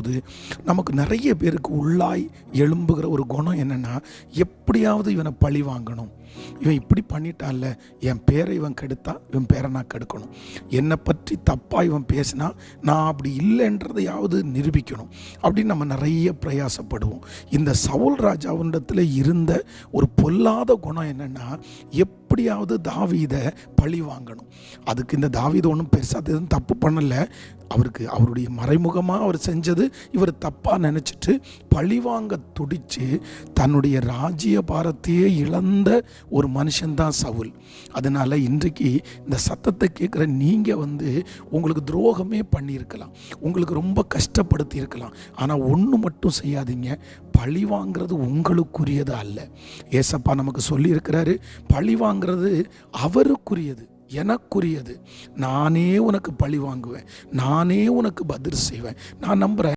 பார்க்கும்போது நமக்கு நிறைய பேருக்கு உள்ளாய் எழும்புகிற ஒரு குணம் என்னென்னா எப்படியாவது இவனை பழி வாங்கணும். இவன் இப்படி பண்ணிட்டான்ல என் பேரை இவன் கெடுத்தா இவன் பேரை நான் கெடுக்கணும். என்னை பற்றி தப்பாக இவன் பேசினா நான் அப்படி இல்லைன்றதையாவது நிரூபிக்கணும். அப்படின்னு நம்ம நிறைய பிரயாசப்படுவோம். இந்த சவுல் ராஜாவினிடத்தில் இருந்த ஒரு பொல்லாத குணம் என்னென்னா எப்படியாவது தாவீதை பழி வாங்கணும். அதுக்கு இந்த தாவீதை ஒன்றும் பெருசாக எதுவும் தப்பு பண்ணலை. அவருக்கு அவருடைய மறைமுகமாக அவர் செஞ்சது இவர் தப்பாக நினச்சிட்டு பழிவாங்க துடித்து தன்னுடைய ராஜ்ய பாரத்தையே இழந்த ஒரு மனுஷன்தான் சவுல். அதனால் இன்றைக்கு இந்த சத்தத்தை கேட்குற நீங்கள் வந்து உங்களுக்கு துரோகமே பண்ணியிருக்கலாம். உங்களுக்கு ரொம்ப கஷ்டப்படுத்தி இருக்கலாம் ஆனால் ஒன்று மட்டும் செய்யாதீங்க. பழி வாங்கிறது உங்களுக்குரியது அல்ல. ஏசப்பா நமக்கு சொல்லியிருக்கிறாரு பழி வாங்கிறது அவருக்குரியது எனக்குரியது. நானே உனக்கு பழி வாங்குவேன். நானே உனக்கு பதில் செய்வேன். நான் நம்புகிறேன்